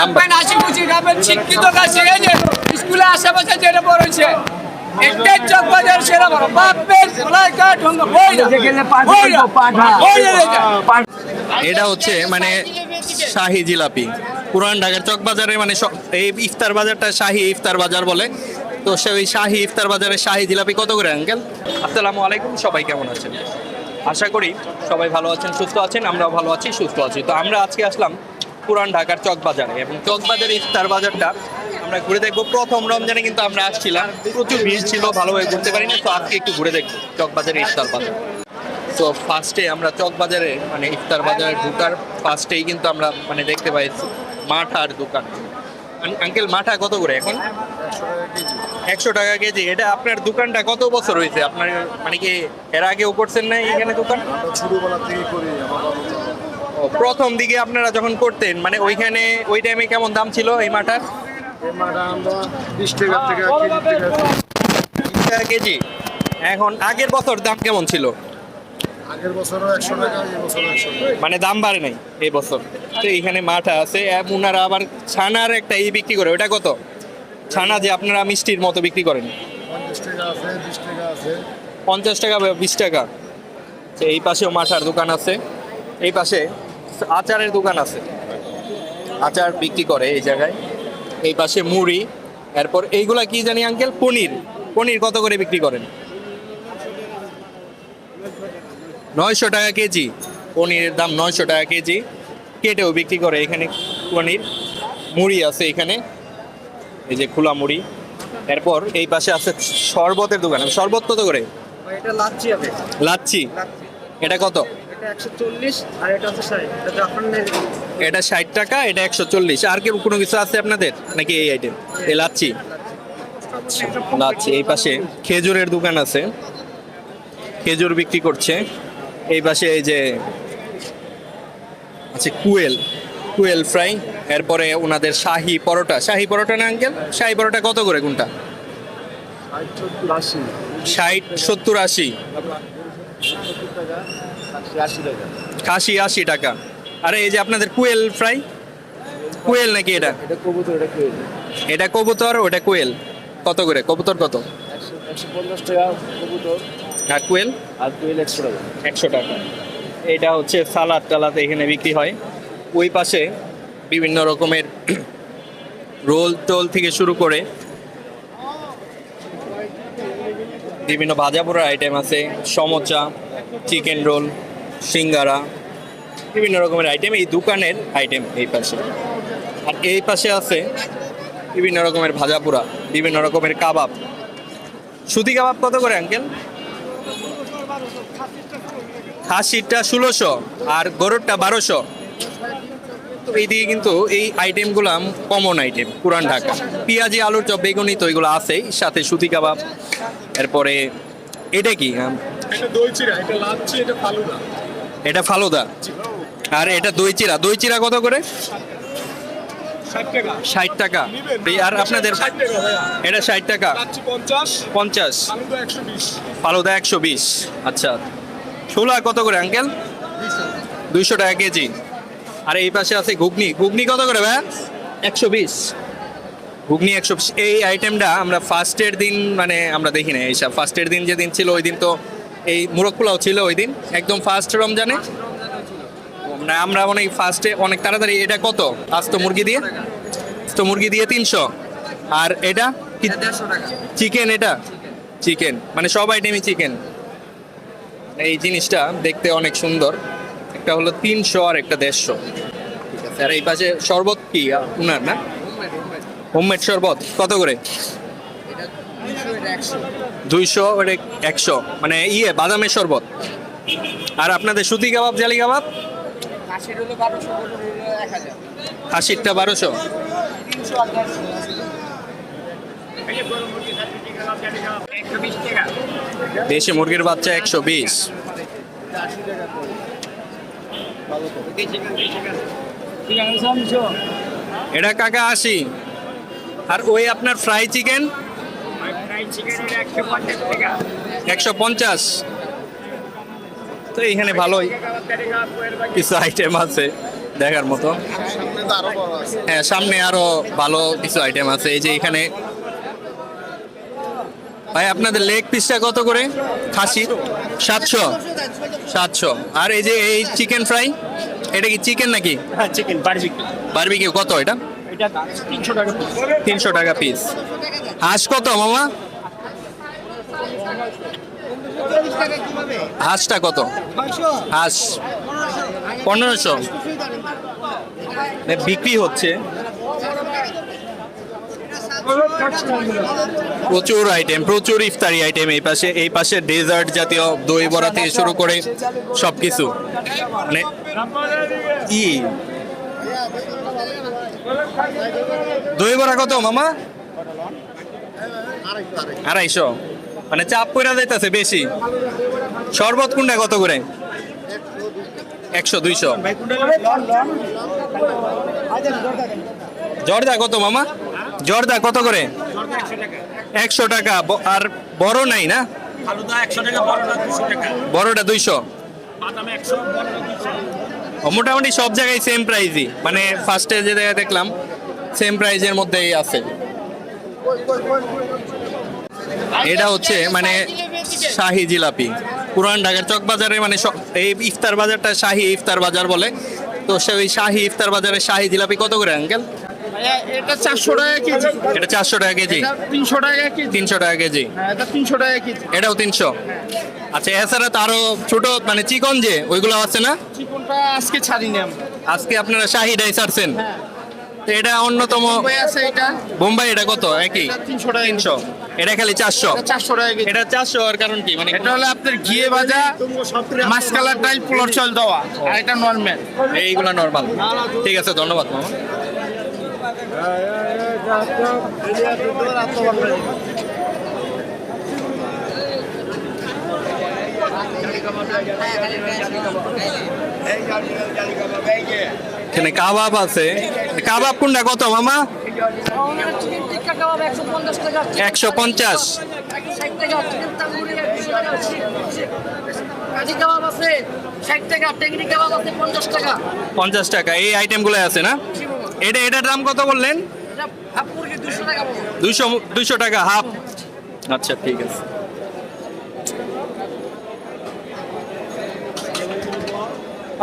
খাবেন শিক্ষিত যে স্কুলে আশেপাশে যেটা পড়েছে একটাই চক বাজার সেরা বড় বাপের গলায় কাঠ হঙ্গ বইরা বইরা বইরা রেখা এটা হচ্ছে মানে শাহি জিলাপি। পুরান ঢাকার চক বাজারে মানে এই ইফতার বাজারটা শাহি ইফতার বাজার বলে। তো সে ওই শাহি ইফতার বাজারে শাহি জিলাপি কত করে আঙ্কেল? আসসালামু আলাইকুম সবাই কেমন আছেন? আশা করি সবাই ভালো আছেন সুস্থ আছেন আমরাও ভালো আছি সুস্থ আছি। তো আমরা আজকে আসলাম পুরান ঢাকার চক বাজারে এবং চক বাজারে ইফতার বাজারটা আমরা ঘুরে দেখব। প্রথম রমজানে কিন্তু আমরা আসছিলাম। প্রচুর ভিড় ছিল ভালোভাবে ঘুরতে পারিনি, তো আজকে একটু ঘুরে দেখব চক বাজারে ইফতার বাজার। তো ফার্স্টে আমরা চক বাজারে মানে ইফতার বাজারে ঢুকার ফার্স্টেই কিন্তু আমরা মানে দেখতে পাইছি মাঠার দোকান। আঙ্কেল, মাঠা কত করে এখন? একশো টাকা কেজি। এটা আপনার দোকানটা কত বছর হয়েছে? আপনার মানে কি এর আগেও করছেন না এখানে দোকান? ছোটবেলা থেকে করি প্রথম দিকে আপনারা যখন করতেন মানে ওইখানে ওই টাইমে কেমন দাম ছিল এই মাঠার এই মাটা আমরা বিশ টাকা থেকে কেজি। এখন আগের বছর দাম কেমন ছিল? আগের বছরও একশো টাকা এই বছরও একশো মানে দাম বাড়ে নাই এই বছর। তো এইখানে মাঠা আছে ওনারা আবার ছানার একটা ই বিক্রি করে ওটা কত? ছানা যে আপনারা মিষ্টির মতো বিক্রি করেন। পঞ্চাশ টাকা বিশ টাকা এই পাশেও মাঠার দোকান আছে। এই পাশে আচারের দোকান আছে। আচার বিক্রি করে এই জায়গায়। এই পাশে মুড়ি এরপর এইগুলা কি জানি আঙ্কেল পনির। পনির কত করে বিক্রি করেন? নয়শো টাকা কেজি। পনিরের দাম নয়শো টাকা কেজি। কেটেও বিক্রি করে এখানে পনির। মুড়ি আছে এখানে। এই যে খোলা মুড়ি। এরপর এই পাশে আছে শরবতের দোকান। শরবত কত করে? এটা লাচ্ছি। লাচ্ছি। এটা কত? এটা একশো চল্লিশ আর এটা হচ্ছে ষাট। এটা জাফরানের এটা ষাট টাকা এটা একশো চল্লিশ। আর কি কোনো কিছু আছে আপনাদের? নাকি এই আইটেম এই লাচ্ছি? লাচ্ছি এই পাশে খেজুরের দোকান আছে। খেজুর বিক্রি করছে। এই পাশে এই যে আছে কুয়েল কুয়েল ফ্রাই। এরপরে ওনাদের শাহি পরোটা। শাহি পরোটা না আঙ্কেল? শাহি পরোটা কত করে কোনটা? ষাট সত্তর আশি। খাসি আশি টাকা। আরে এই যে আপনাদের কুয়েল ফ্রাই? কুয়েল নাকি এটা? এটা কবুতর ওটা কোয়েল। কত করে? কবুতর কত? আর কোয়েল? আর কোয়েল একশো টাকা। একশো টাকা। এটা হচ্ছে সালাদ টালাদ এখানে বিক্রি হয়। ওই পাশে বিভিন্ন রকমের রোল টোল থেকে শুরু করে বিভিন্ন ভাজা পোড়ার আইটেম আছে। সমোচা চিকেন রোল সিঙ্গারা, বিভিন্ন রকমের আইটেম এই দোকানের আইটেম এই পাশে। আর এই পাশে আছে বিভিন্ন রকমের ভাজা পোড়া বিভিন্ন রকমের কাবাব। সুতি কাবাব কত করে, আঙ্কেল? খাসিটা ষোলোশো আর গরুরটা বারোশো। এইদিকে কিন্তু এই আইটেমগুলো কমন আইটেম পুরান ঢাকা। পেঁয়াজি, আলুর চপ, বেগুনি, তো এগুলো আছেই, সাথে সুতি কাবাব। এরপরে এটা কি দই এটা লাচ্ছি, এটা ফালুদা। এটা ফালুদা। আর এটা দই চিরা। দই চিরা কত করে? ষাট টাকা। আর আপনাদের? এটা ষাট টাকা। পঞ্চাশ। পঞ্চাশ। ফালুদা একশো বিশ। ফালুদা একশো বিশ। আচ্ছা। ছোলা কত করে আঙ্কেল? দুইশো টাকা কেজি। আর এই পাশে আছে ঘুগনি। ঘুগনি কত করে ভাই একশো বিশ। ঘুগনি একশো বিশ। এই আইটেমটা আমরা ফার্স্টের দিন মানে আমরা দেখি না এইসব ফার্স্টের দিন যেদিন ছিল ওই দিন তো এই মুরগ পোলাও ছিল ওই দিন একদম ফার্স্ট রমজানে। মানে আমরা অনেক ফার্স্টে অনেক তাড়াতাড়ি এটা কত? আস্ত মুরগি দিয়ে? আস্ত মুরগি দিয়ে তিনশো। আর এটা চিকেন এটা চিকেন মানে সব আইটেমই চিকেন এই জিনিসটা দেখতে অনেক সুন্দর। একটা হলো তিনশো আর একটা দেড়শো। ঠিক আছে আর এই পাশে শরবত কি? উনার না? হোমমেড শরবত। কত করে? দুইশো ওটা একশো মানে ইয়ে বাদামের শরবত। আর আপনাদের সুতি কাবাব, জালি কাবাব? হাসির বারোশো। দেশি মুরগির বাচ্চা একশো বিশ। এটা কাকা আশি। আর ওই আপনার ফ্রাই চিকেন? একশো পঞ্চাশ তো এইখানে ভালোই কিছু আইটেম আছে দেখার মতো। সামনে তো আরও বড় আছে হ্যাঁ সামনে আরও ভালো কিছু আইটেম আছে। এই যে এখানে ভাই আপনাদের লেগ পিসটা কত করে? খাসি? সাতশো। সাতশো। আর এই যে এই চিকেন ফ্রাই এটা কি চিকেন নাকি? হ্যাঁ চিকেন বারবিকিউ বারবিকিউ কত এটা? এটা তিনশো টাকা তিনশো টাকা পিস হাঁস কত মামা? হাঁসটা কত? হাঁস। পনেরোশো। বিক্রি হচ্ছে। প্রচুর আইটেম প্রচুর ইফতারি আইটেম এই পাশে। এই পাশে ডেজার্ট জাতীয় দই বড়া থেকে শুরু করে সবকিছু। মানে ই দই বড়া কত, মামা? আড়াইশো। মানে চাপ পইরা যাইতেছে বেশি। শরবত কুন্ডা কত করে? একশো, দুইশো। জর্দা কত মামা? জর্দা কত করে? একশো টাকা। আর বড় নাই না? বড়টা দুইশো। মোটামুটি সব জায়গায় সেম প্রাইজই মানে ফার্স্টে যে জায়গায় দেখলাম সেম প্রাইজের মধ্যেই আছে। এটা হচ্ছে মানে শাহি জিলাপি। পুরান ঢাকার চক বাজারে মানে এই ইফতার বাজারটা শাহি ইফতার বাজার বলে। তো সে ওই শাহি ইফতার বাজারে শাহি জিলাপি কত করে আঙ্কেল? এটা চারশো টাকা কেজি। এটা চারশো টাকা কেজি। তিনশো টাকা কেজি। তিনশো টাকা কেজি। হ্যাঁ এটা তিনশো টাকা কেজি। এটাও তিনশো। আচ্ছা এছাড়া তো আরও ছোট মানে চিকন যে ওইগুলো আছে না? চিকনটা আজকে ছাড়িনি আমরা আজকে আপনারা শাহিটাই ছাড়ছেন। তো এটা অন্যতম মুম্বাই আছে এটা। বোম্বাই এটা কত? একই? তিনশো টাকা তিনশো। এটা খালি চারশো? এটা চারশো টাকা এটা চারশো আর কারণ কি? মানে এটা হলো আপনার ঘিয়ে ভাজা মাছ কালার ডাল পোলার চাল দেওয়া। আর এটা নর্মাল এইগুলা নর্মাল ঠিক আছে ধন্যবাদ মামা। এখানে কাবাব আছে। কাবাব কোনটা? কত মামা? একশো পঞ্চাশ। পঞ্চাশ টাকা। এই আইটেমগুলো আছে না? এটা এটার দাম কত বললেন? দুশো। দুইশো দুইশো টাকা হাফ আচ্ছা ঠিক আছে।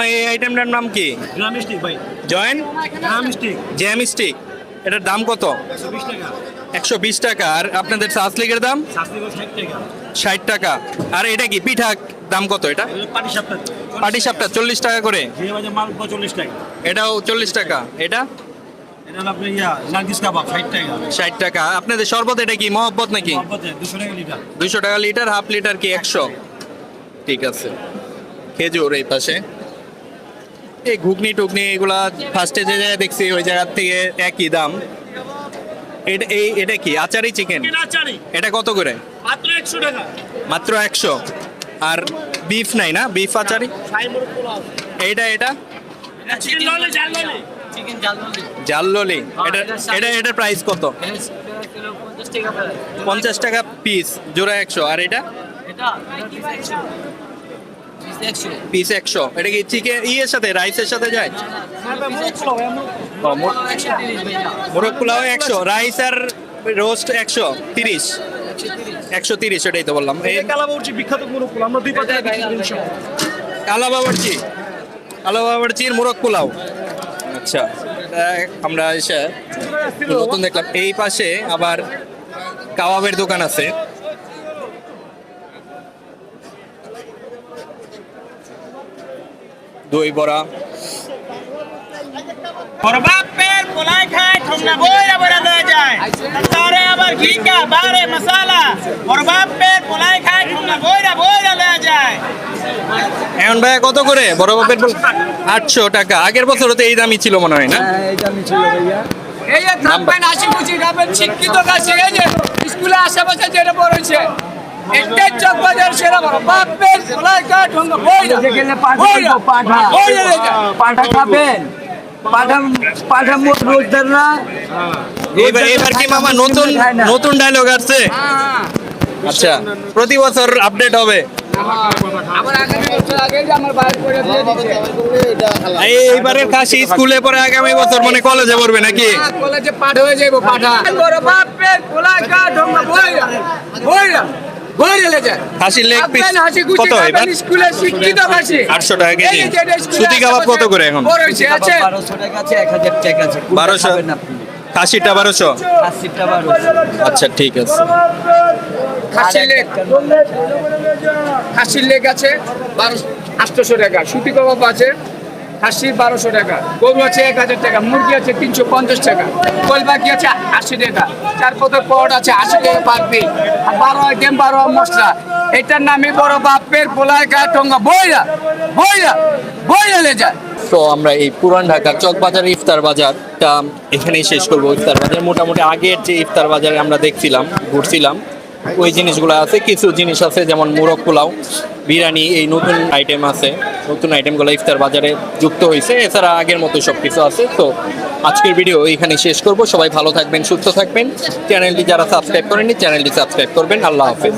এই আইটেমটার নাম কি? গ্রামিস্টিক ভাই। জয়েন? গ্রামিস্টিক জ্যাম স্টিক এটার দাম কত? একশো বিশ টাকা। আর আপনাদের সাসলিকের দাম? ষাট টাকা। আর এটা কি? পিঠা দাম কত এটা? পাটি সাপটা। চল্লিশ টাকা করে। এটাও চল্লিশ টাকা। এটা? ষাট টাকা। আপনাদের শরবত এটা কি? মহব্বত নাকি? দুশো টাকা লিটার হাফ লিটার কি একশো? ঠিক আছে। খেজুর এই পাশে। এই ঘুগনি টুগনি এগুলা ফার্স্টে যে জায়গায় দেখছি ওই জায়গার থেকে একই দাম। এটা এই এটা কি? আচারি চিকেন এটা কত করে? মাত্র একশো টাকা। মাত্র একশো। আর বিফ নাই না? বিফ আচারি? এইটা এটা? চিকেন ললে জাল ললে চিকেন জাল মুরগি জাল্ললি এটা এটা এটার প্রাইস কত? পঞ্চাশ টাকা পিস জোড়া একশো। আর এটা? এটা এটা পিস একশো। এটা কি চিকেন ইয়ের সাথে রাইসের সাথে যায়? মোরগ পোলাও একশো রাইস আর রোস্ট একশো তিরিশ। একশো তিরিশ এটাই তো বললাম। এই কালাবাউচি বিখ্যাত মোরগ পোলাও। আমরা দুই মোরগ পোলাও। আচ্ছা। আমরা এসে নতুন দেখলাম। এই পাশে আবার কাবাবের দোকান আছে। দই বড়া। ওর বাপের পোলাই খায় ঠোঙ্গা বইরা বইরা লয়ে যায়। তারে আবার বারে মশালা। ওর বাপের পোলাই খায় ঠোঙ্গা বইরা বইরা লয়ে যায়। এখন ভাইয়া কত করে? বড় বাপের আটশো টাকা। আগের বছর তো এই দামই ছিল মনে হয় না? এই যে থাকবেন হাসি খুশি খাবেন শিক্ষিত কাছে এই যে স্কুলে আশেপাশে যেটা পড়েছে এটাই চক বাজার সেরা বড়। বাপের কাঠ ঢঙ্গা। বইরা যেখানে পাঠা পাঠা। রে পাঠা খাবেন। পাঠা পাঠা মোট না। এবার এবার কি মামা নতুন নতুন ডায়লগ আসছে? হ্যাঁ, হ্যাঁ। আচ্ছা। প্রতি বছর আপডেট হবে। আমার আগামী বছর আগে আমার বাইরে করে দিয়ে দিচ্ছে এইবারের কাশি স্কুলে পরে আগামী বছর মানে কলেজে পড়বে নাকি? কলেজে পাঠ হয়ে যাব পাঠা। বড় বাপের পোলা কা ঢঙ্গা। বইরা বইরা বইরা লে যায় লেগ পিস হাসি কত এবার? স্কুলে শিক্ষিত টাকা কেজি। সুতি কাবাব কত করে এখন? টাকা আছে টাকা আছে। খাসিটা আচ্ছা ঠিক আছে। খাসির লেগ খাসির লেগ আছে বারোশো আটশোশো টাকা। সুতি কাবাব আছে খাসির বারোশো টাকা, গরু আছে এক হাজার টাকা, মুরগি আছে তিনশো পঞ্চাশ টাকা কোল বাকি আছে আশি টাকা, চার পথে পট আছে আশি টাকা পার বারো আইটেম বারো মশলা। এটার নামে বড় বাপের পোলায় গায়ে টঙ্গা বইরা বইরা বইরা লে যায়। তো আমরা এই পুরান ঢাকার চকবাজার ইফতার বাজারটা এখানেই শেষ করব ইফতার বাজার। মোটামুটি আগের যে ইফতার বাজারে আমরা দেখছিলাম, ঘুরছিলাম, ওই জিনিসগুলো আছে, কিছু জিনিস আছে, যেমন মোরগ পোলাও বিরিয়ানি, এই নতুন আইটেম আছে। নতুন আইটেমগুলো ইফতার বাজারে যুক্ত হয়েছে এছাড়া আগের মতো সব কিছু আছে। তো আজকের ভিডিও এখানে শেষ করব। সবাই ভালো থাকবেন, সুস্থ থাকবেন। চ্যানেলটি যারা সাবস্ক্রাইব করেননি, চ্যানেলটি সাবস্ক্রাইব করবেন। আল্লাহ হাফেজ।